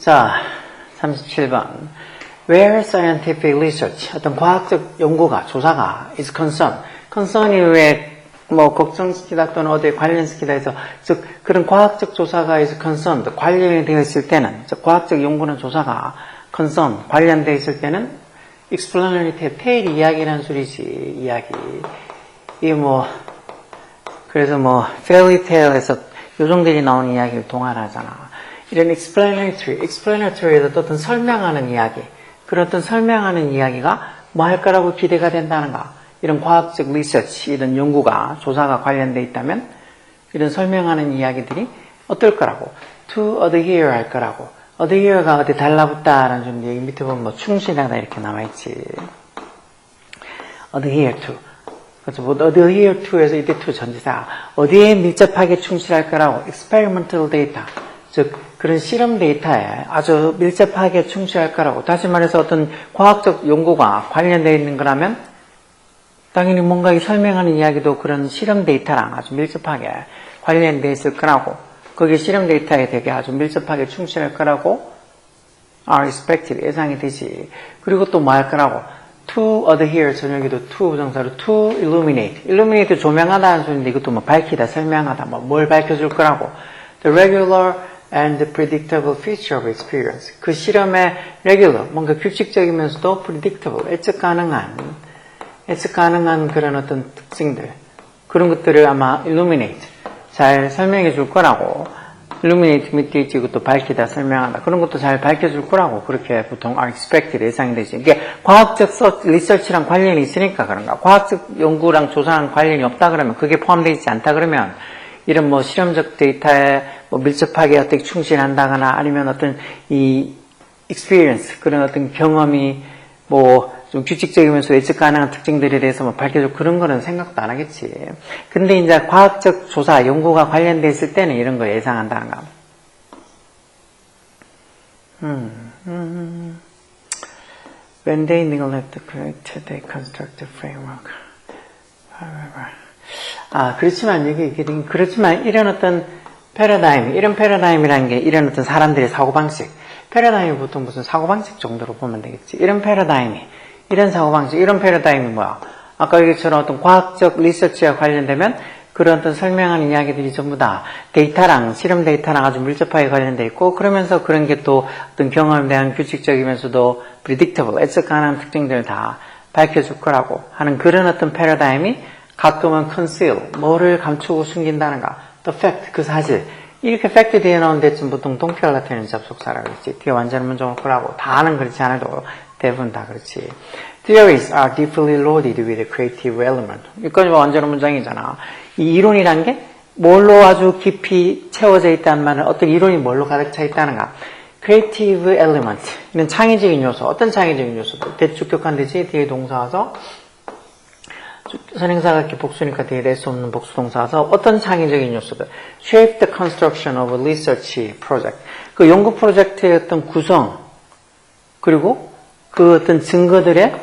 자, 37번. Where scientific research, 어떤 과학적 연구가, 조사가 is concerned. concern이 왜 뭐 걱정시키다 또는 어디에 관련시키다 해서 즉 그런 과학적 조사가 is concerned 관련이 되어 있을 때는 즉 과학적 연구는 조사가 concern 관련되어 있을 때는 explanatory tale 이야기라는 소리지 이야기 이게 뭐 그래서 뭐 fairy tale에서 요정들이 나오는 이야기를 동화하잖아. 이런 explanatory, explanatory에서 어떤 설명하는 이야기, 그런 어떤 설명하는 이야기가 뭐할 거라고 기대가 된다는가. 이런 과학적 리서치, 이런 연구가, 조사가 관련돼 있다면 이런 설명하는 이야기들이 어떨 거라고. to adhere 할 거라고. Adhere가 어디 달라붙다라는 좀 얘기 밑에 보면 뭐 충실하다 이렇게 나와있지. adhere to. 그래서 뭐 adhere to에서 이때 to 전지사 어디에 밀접하게 충실할 거라고 experimental data 즉 그런 실험 데이터에 아주 밀접하게 충실할 거라고 다시 말해서 어떤 과학적 연구가 관련되어 있는 거라면 당연히 뭔가 이 설명하는 이야기도 그런 실험 데이터랑 아주 밀접하게 관련되어 있을 거라고 거기 실험 데이터에 되게 아주 밀접하게 충실할 거라고 are expected 예상이 되지 그리고 또 뭐 할 거라고 to adhere 저녁에도 to 부정사로 to illuminate illuminate 조명하다는 소리인데 이것도 뭐 밝히다 설명하다 뭐 뭘 밝혀줄 거라고 the regular and predictable feature of experience 그 실험의 regular 뭔가 규칙적이면서도 predictable 예측 가능한 예측 가능한 그런 어떤 특징들 그런 것들을 아마 illuminate 잘 설명해 줄 거라고. Illuminate 밑에 이것도 밝히다 설명하다. 그런 것도 잘 밝혀줄 거라고. 그렇게 보통 are expected 예상이 되지. 이게 과학적 서, 리서치랑 관련이 있으니까 그런가. 과학적 연구랑 조사랑 관련이 없다 그러면 그게 포함되어 있지 않다 그러면 이런 뭐 실험적 데이터에 뭐 밀접하게 어떻게 충실한다거나 아니면 어떤 이 experience 그런 어떤 경험이 뭐 좀 규칙적이면서 예측 가능한 특징들에 대해서 뭐 밝혀주고 그런 거는 생각도 안 하겠지. 근데 이제 과학적 조사, 연구가 관련돼 있을 때는 이런 거 예상한다는 거. 음, 음. When they neglect the they construct a framework. 아, 그렇지만 여기 그렇지만 이런 어떤 패러다임, 이런 패러다임이라는 게 이런 어떤 사람들의 사고방식. 패러다임이 보통 무슨 사고방식 정도로 보면 되겠지. 이런 패러다임이, 이런 사고방식, 이런 패러다임이 뭐야? 아까 얘기처럼 어떤 과학적 리서치와 관련되면 그런 어떤 설명하는 이야기들이 전부 다 데이터랑, 실험 데이터랑 아주 밀접하게 관련돼 있고, 그러면서 그런 게 또 어떤 경험에 대한 규칙적이면서도 predictable, 예측 가능한 특징들을 다 밝혀줄 거라고 하는 그런 어떤 패러다임이 가끔은 conceal, 뭐를 감추고 숨긴다는가, the fact, 그 사실. 이렇게 fact 뒤에 나온 데쯤 보통 동태가 나타내는 접속사라고 했지. 뒤에 완전 문장을 거라고. 다는 그렇지 않아도 대부분 다 그렇지. Theories are deeply loaded with creative element. 이건 완전 문장이잖아. 이 이론이란 게 뭘로 아주 깊이 채워져 있다는 말은 어떤 이론이 뭘로 가득 차 있다는가. creative element. 이는 창의적인 요소. 어떤 창의적인 요소도. 대축격한 되지. 뒤에 동사 와서 선행사가 이렇게 복수니까 뒤에 낼수 없는 복수동사 와서 어떤 창의적인 요소들. shape the construction of a research project. 그 연구 프로젝트의 어떤 구성, 그리고 그 어떤 증거들의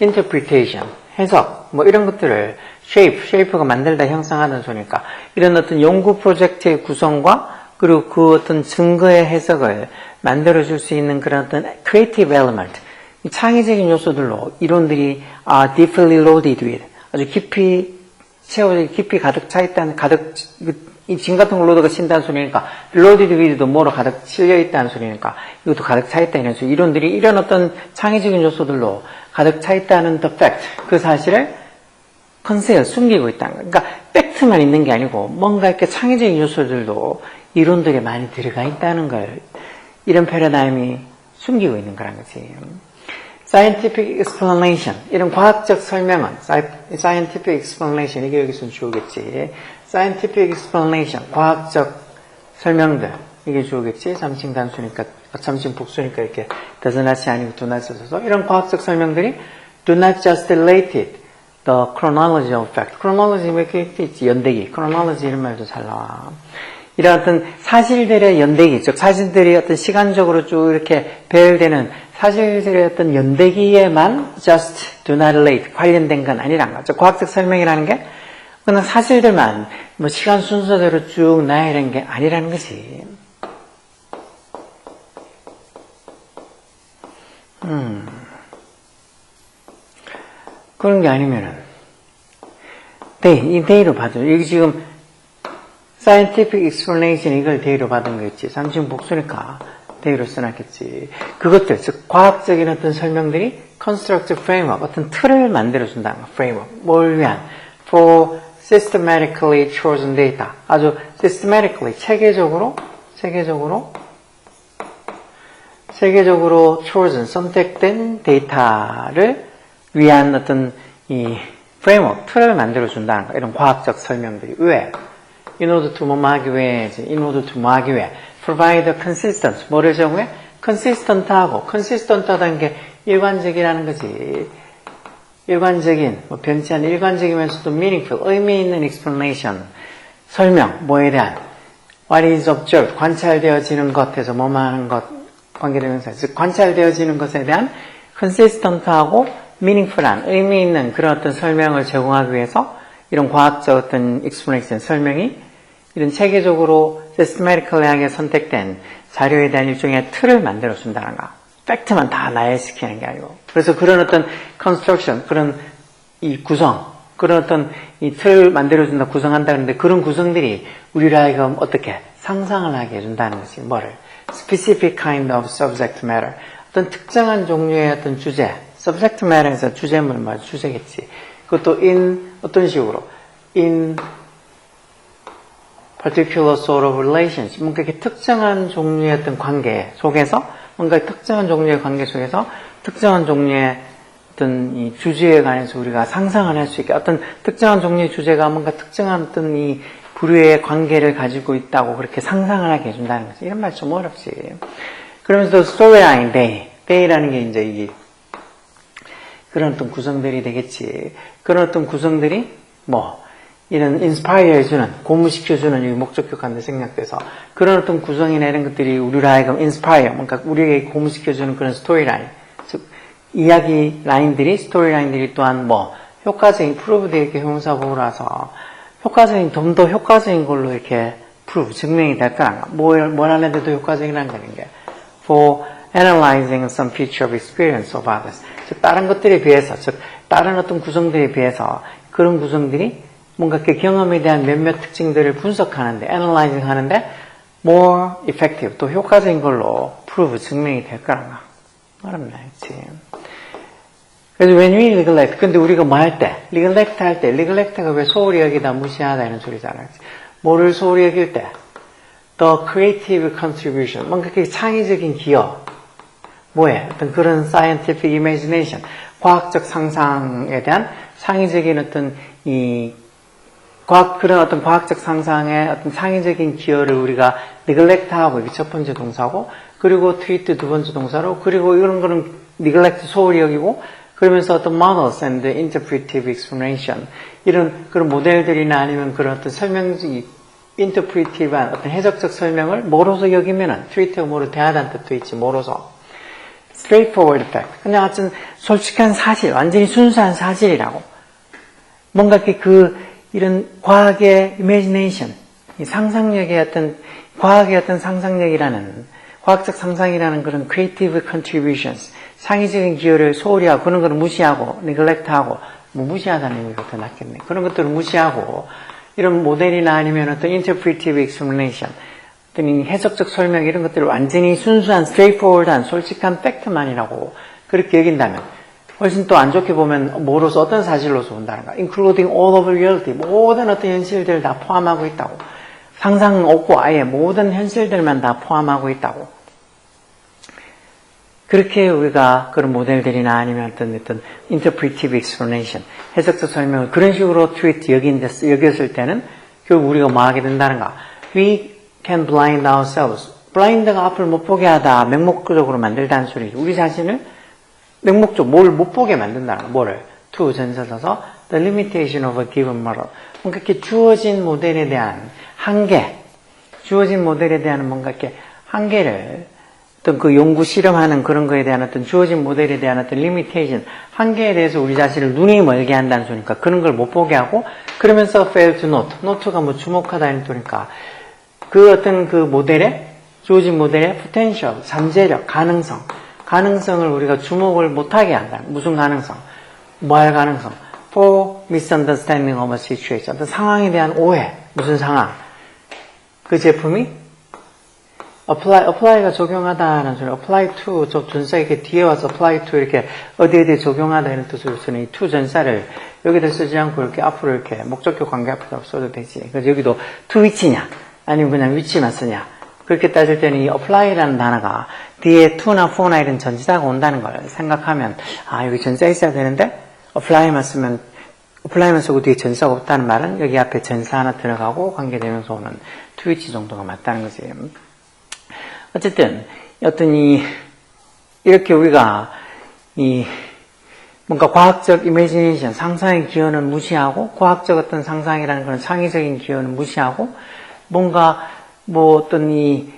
interpretation, 해석, 뭐 이런 것들을 shape, shape가 만들다 형성하는 소니까 이런 어떤 연구 프로젝트의 구성과 그리고 그 어떤 증거의 해석을 만들어줄 수 있는 그런 어떤 creative element, 창의적인 요소들로 이론들이 아, deeply loaded with 아주 깊이 채워져 깊이 가득 차 있다는 가득 이진 같은 걸 로드가 친다는 소리니까 loaded with도 뭐로 가득 실려 있다는 소리니까 이것도 가득 차 있다 이런 소리 이론들이 이런 어떤 창의적인 요소들로 가득 차 있다는 the fact 그 사실을 컨셉을 숨기고 있다는 거예요. 그러니까 팩트만 있는 게 아니고 뭔가 이렇게 창의적인 요소들도 이론들이 많이 들어가 있다는 걸 이런 패러다임이 숨기고 있는 거란 거지. Scientific explanation 이런 과학적 설명은 scientific explanation 이게 여기서 주어겠지 scientific explanation 과학적 설명들 이게 주어겠지 삼층 단수니까 삼층 복수니까 이렇게 does not이 아니고 do not 써서 이런 과학적 설명들이 do not just related the chronology of fact chronology 왜 이렇게 있지 연대기 chronology 이런 말도 잘 나와 이런 어떤 사실들의 연대기, 즉 사실들이 어떤 시간적으로 쭉 이렇게 배열되는 어떤 연대기에만 just do not relate 관련된 건 아니란 거죠. 과학적 설명이라는 게 그냥 사실들만 뭐 시간 순서대로 쭉 나열한 게 아니라는 것이. 음. 그런 게 아니면은 데이, 이 데이로 받은 여기 지금 scientific explanation 이걸 데이로 받은 거겠지. 삼중 복수니까 데이로 써놨겠지. 그것들, 즉 과학적인 어떤 설명들이 constructive framework, 어떤 틀을 만들어준다는 거. framework. 뭘 위한? for systematically chosen data. 아주 systematically, 체계적으로, 체계적으로, 체계적으로 chosen, 선택된 데이터를 위한 어떤 이 프레임워크, 틀을 만들어준다는 거. 이런 과학적 설명들이. 왜? in order to 뭐 하기 위해, in order to 뭐 하기 위해. Provide consistent. 뭐를 정해? consistent하고, consistent하다는 게 일관적이라는 거지. 일관적인, 뭐 변치 않는 일관적이면서도 meaningful, 의미 있는 explanation. 설명, 뭐에 대한. what is observed, 관찰되어지는 것에서 뭐만 하는 것, 관계대명사. 즉, 관찰되어지는 것에 대한 consistent하고 meaningful한, 의미 있는 그런 어떤 설명을 제공하기 위해서 이런 과학적 어떤 explanation, 설명이 이런 체계적으로 systematically하게 선택된 자료에 대한 일종의 틀을 만들어 준다는 거. 팩트만 다 나열시키는 게 아니고. 그래서 그런 어떤 construction, 그런 이 구성, 그런 어떤 이 틀을 만들어준다, 구성한다 그러는데 그런 구성들이 우리를 하여금 어떻게 상상을 하게 해준다는 것이 뭐를? specific kind of subject matter. 어떤 특정한 종류의 어떤 주제, subject matter에서 주제물 말 주제겠지. 그것도 in 어떤 식으로 in particular sort of relationship 뭔가 이렇게 특정한 종류의 어떤 관계 속에서 뭔가 특정한 종류의 관계 속에서 특정한 종류의 어떤 이 주제에 관해서 우리가 상상을 할 수 있게 어떤 특정한 종류의 주제가 뭔가 특정한 어떤 이 부류의 관계를 가지고 있다고 그렇게 상상을 하게 해준다는 거지. 이런 말 좀 어렵지. 그러면서 storyline day, day라는 게 이제 이게 그런 어떤 구성들이 되겠지. 그런 어떤 구성들이 뭐 이런 인스파이어 해주는, 고무시켜주는 이 목적격한데 생략돼서 그런 어떤 구성이나 이런 것들이 우리를 하여금 인스파이어, 뭔가 우리에게 고무시켜주는 그런 스토리라인, 즉 이야기 라인들이 스토리 라인들이 또한 뭐 효과적인 프로브드 이렇게 형사보호라서 효과적인 좀 더 효과적인 걸로 이렇게 프로브 증명이 될 거란가. 뭘, 뭘 하는데도 효과적이라는 거는 게 for analyzing some feature of experience of others. 즉 다른 것들에 비해서, 즉 다른 어떤 구성들에 비해서 그런 구성들이 뭔가 그 경험에 대한 몇몇 특징들을 분석하는데, analyzing 하는데 more effective, 또 효과적인 걸로 prove 증명이 될. 어렵네, 그치? 그래서 when we neglect, 근데 우리가 뭐 할 때, neglect 할 때, neglect가 왜 소홀히 여기다 무시하다 이런 소리잖아요. 뭐를 소홀히 여길 때? the creative contribution, 뭔가 그 창의적인 기여. 뭐에? 어떤 그런 scientific imagination, 과학적 상상에 대한 창의적인 어떤 이 과학, 그런 어떤 과학적 상상의 어떤 창의적인 기여를 우리가 neglect하고 첫 번째 동사고, 그리고 treat 두 번째 동사로, 그리고 이런 거는 neglect 소홀히 여기고, 그러면서 어떤 models and interpretive explanation, 이런 그런 모델들이나 아니면 그런 어떤 설명이 interpretive한 어떤 해석적 설명을 뭐로서 여기면은 treat가 뭐로 대하다는 뜻도 있지, 뭐로서. straightforward fact. 그냥 어떤 솔직한 사실, 완전히 순수한 사실이라고. 뭔가 이렇게 그 이런 과학의 imagination, 이 상상력의 어떤 과학의 어떤 상상력이라는 과학적 상상이라는 그런 creative contributions, 창의적인 기여를 소홀히 하고 그런 걸 무시하고 neglect하고 뭐 무시하다는 의미가 더 낫겠네. 그런 것들을 무시하고 이런 모델이나 아니면 어떤 interpretive explanation, 어떤 해석적 설명 이런 것들을 완전히 순수한 straightforward한 솔직한 팩트만이라고 그렇게 여긴다면 훨씬 또 안 좋게 보면 뭐로서 어떤 사실로서 거야. including all of reality 모든 어떤 현실들을 다 포함하고 있다고. 상상 없고 아예 모든 현실들만 다 포함하고 있다고. 그렇게 우리가 그런 모델들이나 아니면 어떤 어떤 interpretive explanation, 해석적 설명을 그런 식으로 트위트 여긴데, 여겼을 때는 결국 우리가 뭐 하게 된다는가. We can blind ourselves. 블라인드가 앞을 못 보게 하다, 맹목적으로 만들다는 소리죠. 우리 자신을 맹목적, 뭘 못 보게 만든다는 거. 뭐를? to 전사 써서 the limitation of a given model. 뭔가 이렇게 주어진 모델에 대한 한계, 주어진 모델에 대한 뭔가 이렇게 한계를 어떤 그 연구 실험하는 그런 거에 대한 어떤 주어진 모델에 대한 어떤 리미테이션, 한계에 대해서 우리 자신을 눈이 멀게 한다는 소리니까 그런 걸 못 보게 하고 그러면서 fail to note, note가 뭐 주목하다는 소리니까 그 어떤 그 모델의 주어진 모델의 potential, 잠재력, 가능성, 가능성을 우리가 주목을 못하게 한다. 무슨 가능성? 뭐 할 가능성? For misunderstanding of a situation. 어떤 상황에 대한 오해. 무슨 상황? 그 제품이 apply, apply가 적용하다는 소리, apply to, 저 전사 이렇게 뒤에 와서 apply to 이렇게 어디에 어디에 적용하다 이런 뜻으로 쓰는 이 to 전사를 여기다 쓰지 않고 이렇게 앞으로 이렇게 목적격 관계 앞에다 써도 되지. 그래서 여기도 to 위치냐, 아니면 그냥 위치만 쓰냐. 그렇게 따질 때는 이 apply라는 단어가 뒤에 to나 for나 이런 전치사가 온다는 걸 생각하면, 아, 여기 전사 있어야 되는데, apply만 쓰면, apply만 쓰고 뒤에 전사가 없다는 말은 여기 앞에 전사 하나 들어가고 관계되면서 오는 to 위치 정도가 맞다는 거지. 어쨌든 어떤 이 이렇게 우리가 이 뭔가 과학적 이미지네이션 상상의 기여는 무시하고 과학적 어떤 상상이라는 그런 창의적인 기여는 무시하고 뭔가 뭐 어떤 이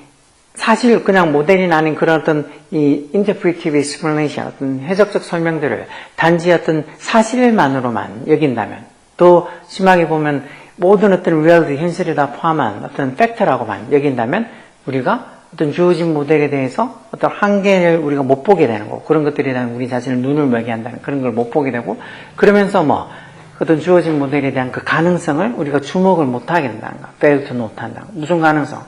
사실 그냥 모델이 아닌 그런 어떤 이 interpretive explanation 어떤 해석적 설명들을 단지 어떤 사실만으로만 여긴다면 또 심하게 보면 모든 어떤 reality 현실을 다 포함한 어떤 팩트라고만 여긴다면 우리가 어떤 주어진 모델에 대해서 어떤 한계를 우리가 못 보게 되는 거고 그런 것들에 대한 우리 자신을 눈을 멀게 한다는 그런 걸 못 보게 되고 그러면서 뭐 어떤 주어진 모델에 대한 그 가능성을 우리가 주목을 못 하게 된다는 거. to not 한다. 무슨 가능성?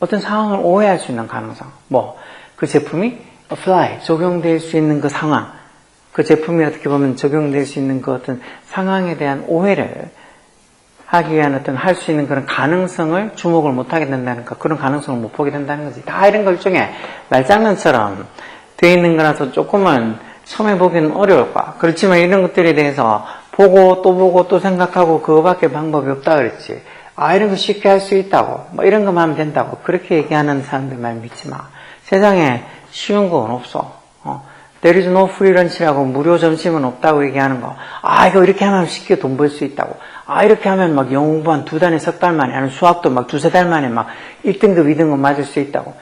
어떤 상황을 오해할 수 있는 가능성. 뭐 그 제품이 apply 적용될 수 있는 그 상황. 그 제품이 어떻게 보면 적용될 수 있는 그 어떤 상황에 대한 오해를 하기 위한 어떤 할 수 있는 그런 가능성을 주목을 못 하게 된다는 거, 그런 가능성을 못 보게 된다는 거지. 다 이런 걸 중에 말장난처럼 되어 있는 거라서 조금은 처음에 보기는 어려울 거야. 그렇지만 이런 것들에 대해서 보고 또 보고 또 생각하고 그거밖에 방법이 없다 그랬지. 아, 이런 거 쉽게 할 수 있다고. 뭐 이런 것만 하면 된다고. 그렇게 얘기하는 사람들 말 믿지 마. 세상에 쉬운 건 없어. 어. There is no free lunch라고 무료 점심은 없다고 얘기하는 거. 아, 이거 이렇게 하면 쉽게 돈 벌 수 있다고. 아, 이렇게 하면 막 영어 공부 한 두 달에 석 달 만에, 아니면 수학도 막 두세 달 만에 막 1등급, 2등급 맞을 수 있다고.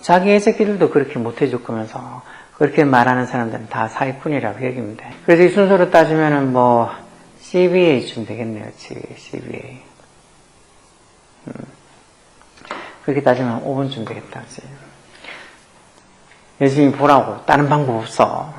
자기 애새끼들도 그렇게 못 해줄 거면서, 그렇게 말하는 사람들은 다 사기꾼이라고 얘기입니다. 그래서 이 순서로 따지면은 뭐, CBA쯤 되겠네요, CBA. 음. 그렇게 따지면 5분쯤 되겠다? 열심히 보라고. 다른 방법 없어.